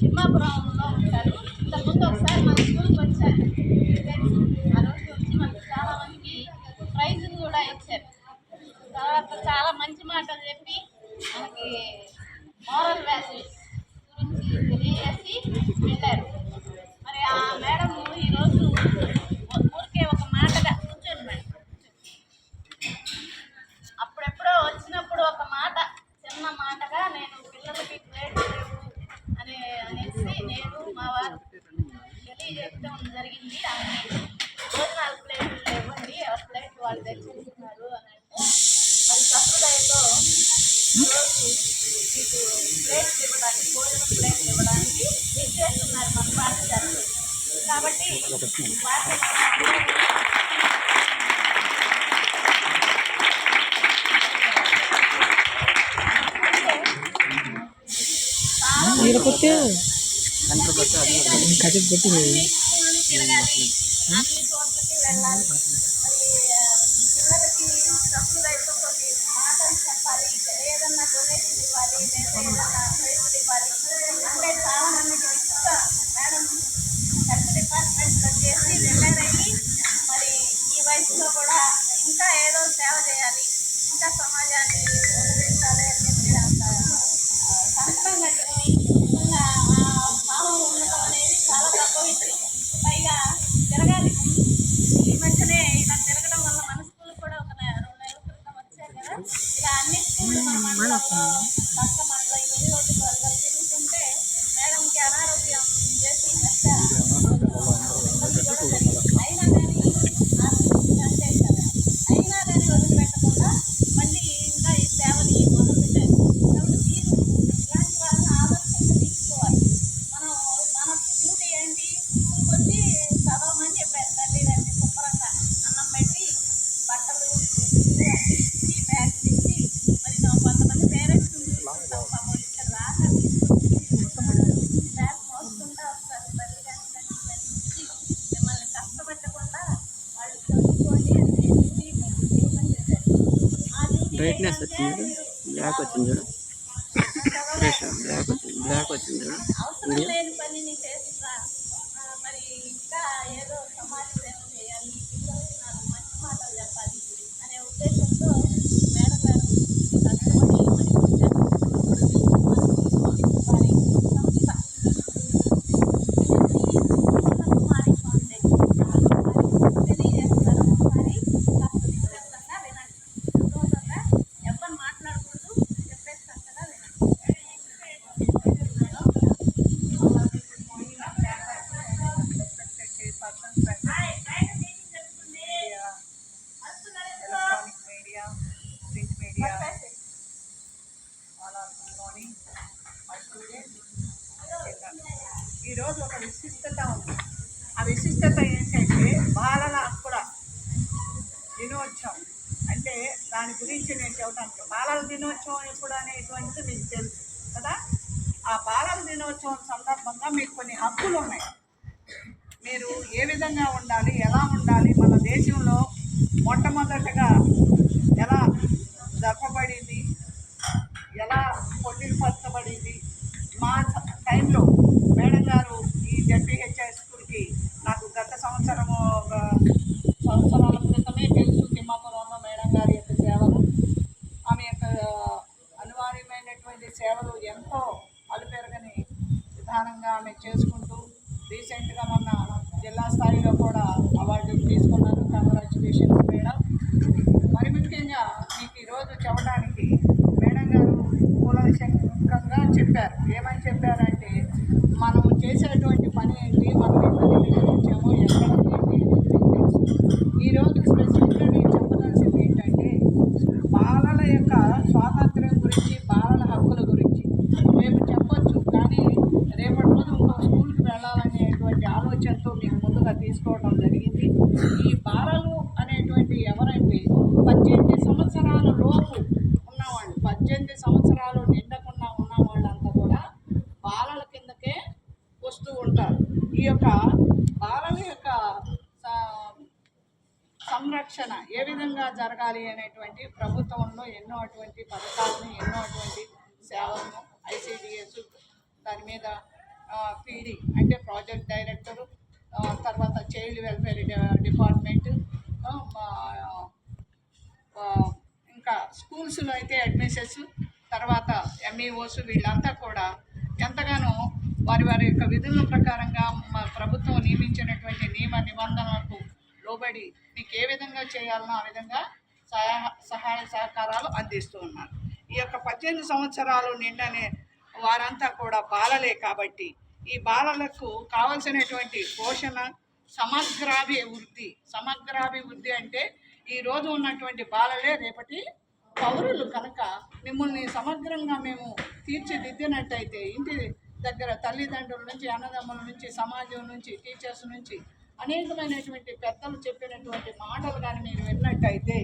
తిమ్మాపురంలో ఉంటారు. ఇంతకుముందు ఒకసారి మన స్కూల్కి వచ్చారు. ఆ రోజు వచ్చి మనకి చాలామందికి ప్రైజ్ ప్రైజులు కూడా ఇచ్చారు. తర్వాత చాలా మంచి మాటలు చెప్పి మనకి మోరల్ వాల్యూస్ గురించి తెలియజేసి వెళ్ళారు. మరి ఆ మేడం ఈరోజు అమ్మవారు తెలియజేయడం జరిగింది ఆమె భోజనాలు ప్లేట్లు లేవండి ఆ ప్లేట్ వాళ్ళు తెచ్చుకుంటున్నారు అని అంటే మరి సంప్రదాయంలో రోజు మీకు ప్లేట్లు ఇవ్వడానికి భోజనం ప్లేట్లు ఇవ్వడానికి ఇచ్చేస్తున్నారు మన పాఠశాలలో కాబట్టి పాఠశాల మీరు కొట్టే కథ కొట్టి పెట్టి వెళ్ళాలి మరి కొన్ని మాటలు చెప్పాలి డొనేషన్ ఇవ్వాలి అంటే చాలా మేడం అయ్యి మరి ఈ వయసులో కూడా ఇంకా ఏదో సేవ చేయాలి ఇంకా సమాజాన్ని వచ్చారు బ్రైట్నెస్ వచ్చింది మీరు బ్లాక్ వచ్చింది చూడు. ఫ్రెష్ బ్లాక్ వచ్చింది. బ్లాక్ వచ్చింది చూడు. ఈరోజు ఒక విశిష్టత ఉంది. ఆ విశిష్టత ఏంటంటే బాలల హక్కుల దినోత్సవం. అంటే దాని గురించి నేను చెప్పడానికి బాలల దినోత్సవం ఎప్పుడు అనేటువంటిది మీకు తెలుసు కదా? ఆ బాలల దినోత్సవం సందర్భంగా మీకు కొన్ని హక్కులు ఉన్నాయి. మీరు ఏ విధంగా ఉండాలి ఎలా ఉండాలి మన దేశంలో మొట్టమొదటగా ఎలా జరపబడింది ఎలా పొందిపరచబడింది మా టైంలో మేడం గారు ఈ జడ్పిహెచ్ఐ స్కూల్కి నాకు గత సంవత్సరము ఒక సంవత్సరాల క్రితమే తెలుసు తిమ్మాపురంలో మేడం గారి యొక్క సేవలు. ఆమె యొక్క అనివార్యమైనటువంటి సేవలు ఎంతో అలుపెరగని విధానంగా ఆమె చేసుకుంటూ రీసెంట్గా మొన్న జిల్లా స్థాయిలో కూడా అవార్డులు తీసుకున్నారు. Congratulations madam. మరి ముఖ్యంగా ఈరోజు చెప్పడానికి మేడం గారు కూలంకరంగా చెప్పారు. ఏమని చెప్పారంటే మనం చేసేటువంటి పని ఏంటి మనం ఎక్కడికి వచ్చామో ఎక్కడ ఏంటి ఈరోజు స్పెసిఫిక్గా నేను చెప్పదలసింది ఏంటంటే బాలల యొక్క స్వాతంత్ర్యం గురించి బాలల హక్కుల గురించి రేపు చెప్పొచ్చు కానీ రేపటి రోజు ఇంకో స్కూల్కి వెళ్ళాలనేటువంటి ఆలోచనతో మీకు ముందుగా తీసుకోవడం జరిగింది ఈ బాలలు అనేటువంటి ఎవరంటే పద్దెనిమిది సంవత్సరాల లోపు ఉన్నవాళ్ళు పద్దెనిమిది సంవత్సరాలు నిండకుండా ఉన్న వాళ్ళంతా కూడా బాలల కిందకే వస్తూ ఉంటారు ఈ యొక్క బాలల యొక్క సంరక్షణ ఏ విధంగా జరగాలి అనేటువంటి ప్రభుత్వంలో ఎన్నో అటువంటి పథకాలను ఎన్నో అటువంటి సేవలను ఐసిడిఎస్ దాని మీద పీడి అంటే ప్రాజెక్ట్ డైరెక్టరు తర్వాత చైల్డ్ వెల్ఫేర్ డిపార్ట్మెంట్ ఇంకా స్కూల్స్లో అయితే అడ్మిషన్స్ తర్వాత ఎంఈఓస్ వీళ్ళంతా కూడా ఎంతగానో వారి వారి యొక్క విధుల ప్రకారంగా మా ప్రభుత్వం నియమించినటువంటి నియమ నిబంధనలకు లోబడి మీకు ఏ విధంగా చేయాలనో ఆ విధంగా సహాయ సహాయ సహకారాలు అందిస్తూ ఉన్నారు. ఈ యొక్క పద్దెనిమిది సంవత్సరాలు నిండనే వారంతా కూడా బాలలే కాబట్టి ఈ బాలలకు కావలసినటువంటి పోషణ సమగ్రాభివృద్ధి సమగ్రాభివృద్ధి అంటే ఈ రోజు ఉన్నటువంటి బాలలే రేపటి పౌరులు కనుక మిమ్మల్ని సమగ్రంగా మేము తీర్చిదిద్దినట్టయితే ఇంటి దగ్గర తల్లిదండ్రుల నుంచి అన్నదమ్ముల నుంచి సమాజం నుంచి టీచర్స్ నుంచి అనేకమైనటువంటి పెద్దలు చెప్పినటువంటి మాటలు కానీ మీరు విన్నట్టయితే